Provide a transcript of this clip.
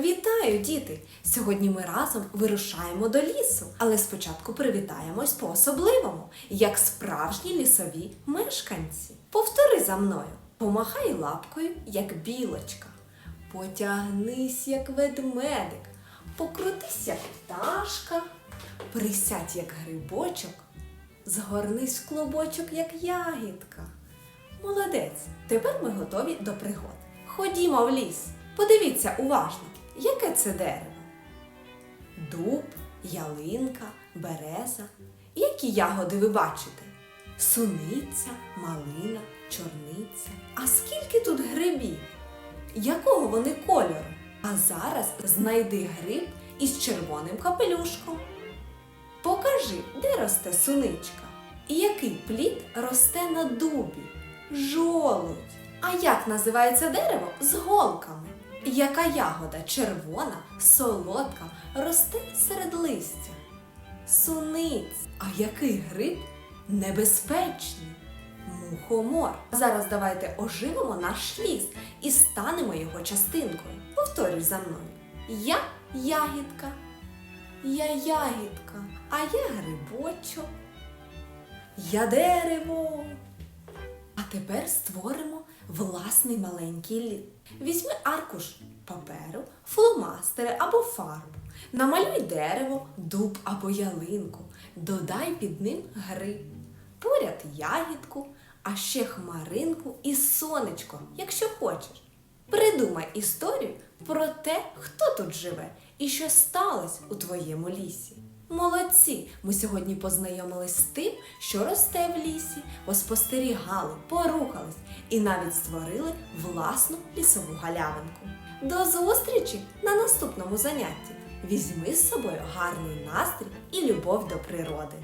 Вітаю, діти! Сьогодні ми разом вирушаємо до лісу, але спочатку привітаємось по-особливому, як справжні лісові мешканці. Повтори за мною, помахай лапкою, як білочка, потягнись, як ведмедик, покрутись, як пташка, присядь, як грибочок, згорнись в клубочок, як ягідка. Молодець! Тепер ми готові до пригод. Ходімо в ліс. Подивіться уважно, яке це дерево. Дуб, ялинка, береза. Які ягоди ви бачите? Суниця, малина, чорниця. А скільки тут грибів? Якого вони кольору? А зараз знайди гриб із червоним капелюшком. Покажи, де росте суничка. І який плід росте на дубі? Жолудь. А як називається дерево з голками? Яка ягода червона, солодка, росте серед листя? Суниць. А який гриб небезпечний? Мухомор. Зараз давайте оживимо наш ліс і станемо його частинкою. Повторюй за мною. Я ягідка. Я ягідка, а я грибочок. Я дерево. А тепер створимо власний маленький ліс. Візьми аркуш паперу, фломастери або фарбу. Намалюй дерево, дуб або ялинку. Додай під ним гриб. Поряд ягідку, а ще хмаринку і сонечко, якщо хочеш. Придумай історію про те, хто тут живе і що сталося у твоєму лісі. Молодці! Ми сьогодні познайомились з тим, що росте в лісі, поспостерігали, порухались і навіть створили власну лісову галявинку. До зустрічі на наступному занятті! Візьми з собою гарний настрій і любов до природи.